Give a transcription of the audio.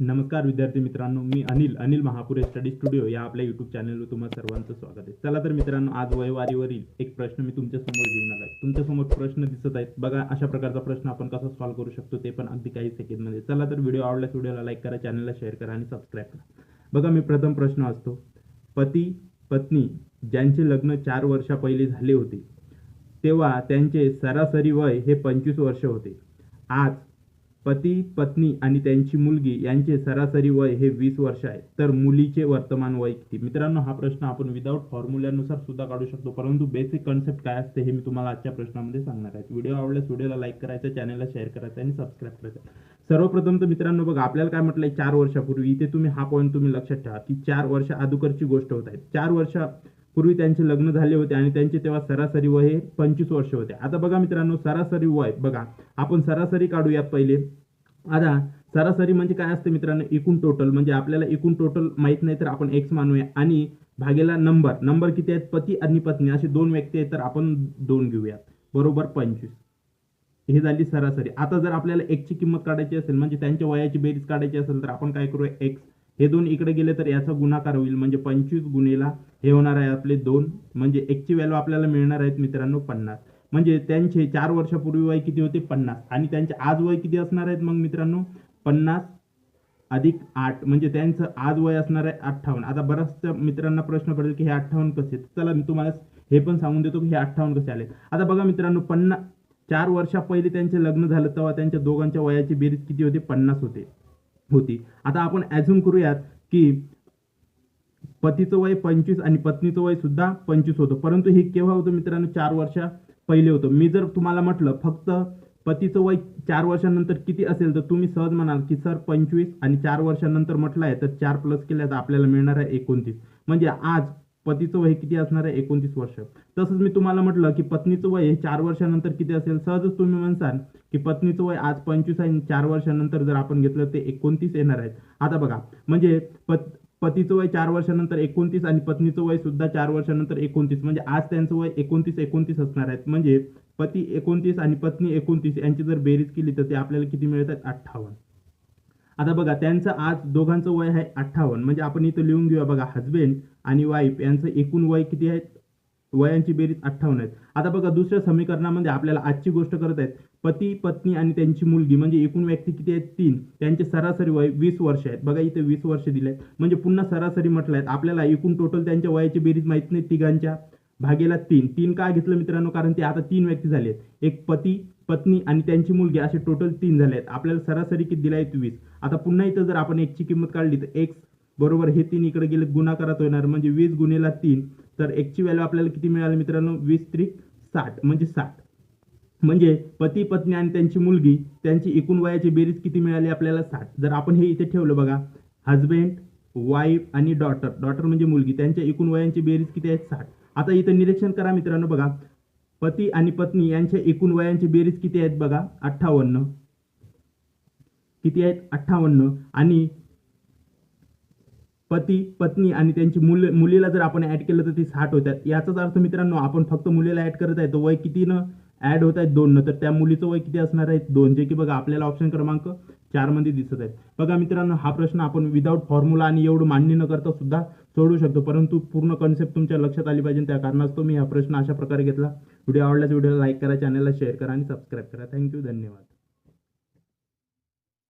नमस्कार विद्यार्थी मित्रांनो मी अनिल अनिल महापुरे स्टडी स्टुडिओ या आपल्या यूट्यूब चॅनलवर तुम्हाला सर्वांचं स्वागत आहे. चला तर मित्रांनो आज वयवारीवरील एक प्रश्न मी तुमच्यासमोर घेऊन आलो आहे तुमच्यासमोर प्रश्न दिसत आहेत. बघा अशा प्रकारचा प्रश्न आपण कसा सॉल्व्ह करू शकतो ते पण अगदी काही सेकंडमध्ये चला तर व्हिडिओ आवडल्यास व्हिडिओला लाईक करा चॅनलला शेअर करा आणि सबस्क्राईब करा. बघा मी प्रथम प्रश्न असतो पती पत्नी ज्यांचे लग्न चार वर्षा पहिले झाले होते तेव्हा त्यांचे सरासरी वय हे पंचवीस वर्ष होते. आज पती पत्नी आणि त्यांची मुलगी यांचे सरासरी वय हे वीस वर्ष आहे. तर मुलीचे वर्तमान वय किती? मित्रांनो हा प्रश्न आपण विदाऊट फॉर्म्युल्यानुसार सुद्धा काढू शकतो. परंतु बेसिक कन्सेप्ट काय असते हे मी तुम्हाला आजच्या प्रश्नामध्ये सांगणार आहे. व्हिडिओ आवडल्यास व्हिडिओला लाईक करायचा चॅनलला शेअर करायचा आणि सबस्क्राईब करायचा. सर्वप्रथम तर मित्रांनो बघा आपल्याला काय म्हटलंय? चार वर्षापूर्वी. इथे तुम्ही हा पॉईंट तुम्ही लक्षात ठेवा की चार वर्ष अगोदरची गोष्ट होत आहे. चार वर्ष पूर्वी त्यांचे लग्न झाले होते आणि त्यांचे तेव्हा सरासरी वय हे पंचवीस वर्ष होते. आता बघा मित्रांनो सरासरी वय बघा. आपण सरासरी काढूयात पहिले. आता सरासरी म्हणजे काय असते मित्रांनो? एकूण टोटल म्हणजे आपल्याला एकूण टोटल माहीत नाही तर आपण एक्स मानूया. आणि भागेला नंबर नंबर किती आहेत? पती आणि पत्नी. असे दोन व्यक्ती आहेत तर आपण दोन घेऊयात. बरोबर पंचवीस. हे झाली सरासरी. आता जर आपल्याला एक्सची किंमत काढायची असेल म्हणजे त्यांच्या वयाची बेरीज काढायची असेल तर आपण काय करूया? एक्स हे दोन इकडे गेले तर याचा गुणाकार होईल. म्हणजे पंचवीस गुणेला हे होणार आहे आपले दोन. म्हणजे एकची व्हॅल्यू आपल्याला मिळणार आहेत मित्रांनो पन्नास. म्हणजे त्यांचे चार वर्षापूर्वी वय किती होते? पन्नास. आणि त्यांचे आज वय किती असणार आहेत मग मित्रांनो? पन्नास अधिक आठ. म्हणजे त्यांचं आज वय असणार आहे अठ्ठावन्न. आता बऱ्याचशा मित्रांना प्रश्न पडेल की हे अठ्ठावन्न कसे चला मी तुम्हाला हे पण सांगून देतो की हे अठ्ठावन्न कसे आले. आता बघा मित्रांनो पन्नास चार वर्षा पहिले त्यांचे लग्न झालं तेव्हा त्यांच्या दोघांच्या वयाची बेरीज किती होती? पन्नास होते. होती. आता आपण ॲझ्युम करूयात की पतीचं वय पंचवीस आणि पत्नीचं वय सुद्धा पंचवीस होतं. परंतु हे केव्हा होतं मित्रांनो? चार वर्षा पहिले होतं. मी जर तुम्हाला म्हटलं फक्त पतीचं वय चार वर्षानंतर किती असेल तर तुम्ही सहज म्हणाल की सर पंचवीस आणि चार वर्षानंतर म्हटलं आहे तर चार प्लस केल्या तर आपल्याला मिळणार आहे एकोणतीस. म्हणजे आज पतीचं वय किती असणार आहे? एकोणतीस वर्ष. तसंच मी तुम्हाला म्हटलं की पत्नीचं वय हे चार वर्षानंतर किती असेल? सहजच तुम्ही म्हणसाल की पत्नीचं वय आज पंचवीस आहे चार वर्षानंतर जर आपण घेतलं ते एकोणतीस येणार आहेत. आता बघा म्हणजे पत पतीचं वय चार वर्षानंतर एकोणतीस आणि पत्नीचं वय सुद्धा चार वर्षानंतर एकोणतीस. म्हणजे आज त्यांचं वय एकोणतीस एकोणतीस असणार आहेत. म्हणजे पती एकोणतीस आणि पत्नी एकोणतीस यांची जर बेरीज केली तर ते आपल्याला किती मिळतात? अठ्ठावन्न. आता बघा त्यांचं आज दोघांचं वय आहे अठ्ठावन्न. म्हणजे आपण इथं लिहून घेऊया बघा हजबेंड आणि वाईफ यांचं एकूण वय किती आहे? वयांची बेरीज अठ्ठावन्न आहेत. आता बघा दुसऱ्या समीकरणामध्ये आपल्याला आजची गोष्ट करत आहेत. पती पत्नी आणि त्यांची मुलगी म्हणजे एकूण व्यक्ती किती आहेत? तीन. त्यांचे सरासरी वय वीस वर्ष आहेत. बघा इथे वीस वर्ष दिले आहेत म्हणजे पुन्हा सरासरी म्हटलं आहेत. आपल्याला एकूण टोटल त्यांच्या वयाची बेरीज माहीत नाही तिघांच्या. भागेला तीन. तीन काय घेतलं मित्रांनो? कारण ते आता तीन व्यक्ती झाले आहेत एक पती पत्नी आणि त्यांची मुलगी असे टोटल तीन झाले आहेत. आपल्याला सरासरी किती दिला आहे वीस आता पुन्हा इथं जर आपण एकची किंमत काढली तर एक्स बरोबर हे तीन इकडे गेले गुणाकारात होणार. म्हणजे वीस गुणेला तीन तर एकची व्हॅल्यू आपल्याला किती मिळाली मित्रांनो? वीस त्रिक साठ म्हणजे साठ. म्हणजे पती पत्नी आणि त्यांची मुलगी त्यांची एकूण वयाची बेरीज किती मिळाली आपल्याला? साठ. जर आपण हे इथे ठेवलं बघा. हजबेंड वाईफ आणि डॉटर डॉटर म्हणजे मुलगी. त्यांच्या एकूण वयांची बेरीज किती आहेत साठ. आता इथं निरीक्षण करा मित्रांनो बघा. पती आणि पत्नी यांच्या एकूण वयांची बेरीज किती आहेत बघा? अठ्ठावन्न. किती आहेत? अठ्ठावन्न. आणि पती पत्नी आणि त्यांची मुल मुलीला जर आपण ऍड केलं तर ती साठ होतात याचाच अर्थ मित्रांनो आपण फक्त मुलीला ऍड करत आहे तर वय कितीनं ऍड होत आहेत दोन तर त्या मुलीचं वय किती असणार आहे? दोन. जे की बघा आपल्याला ऑप्शन क्रमांक चारमध्ये दिसत आहेत. बघा मित्रांनो हा प्रश्न आपण विदाऊट फॉर्म्युला आणि एवढं मांडणी न करता सुद्धा सोडू शकतो. परंतु पूर्ण कन्सेप्ट तुमच्या लक्षात आली पाहिजे त्या कारणास्तव मी हा प्रश्न अशा प्रकारे घेतला. व्हिडिओ आवडल्यास व्हिडिओला लाईक करा चॅनलला शेअर करा आणि सबस्क्राईब करा. थँक्यू धन्यवाद.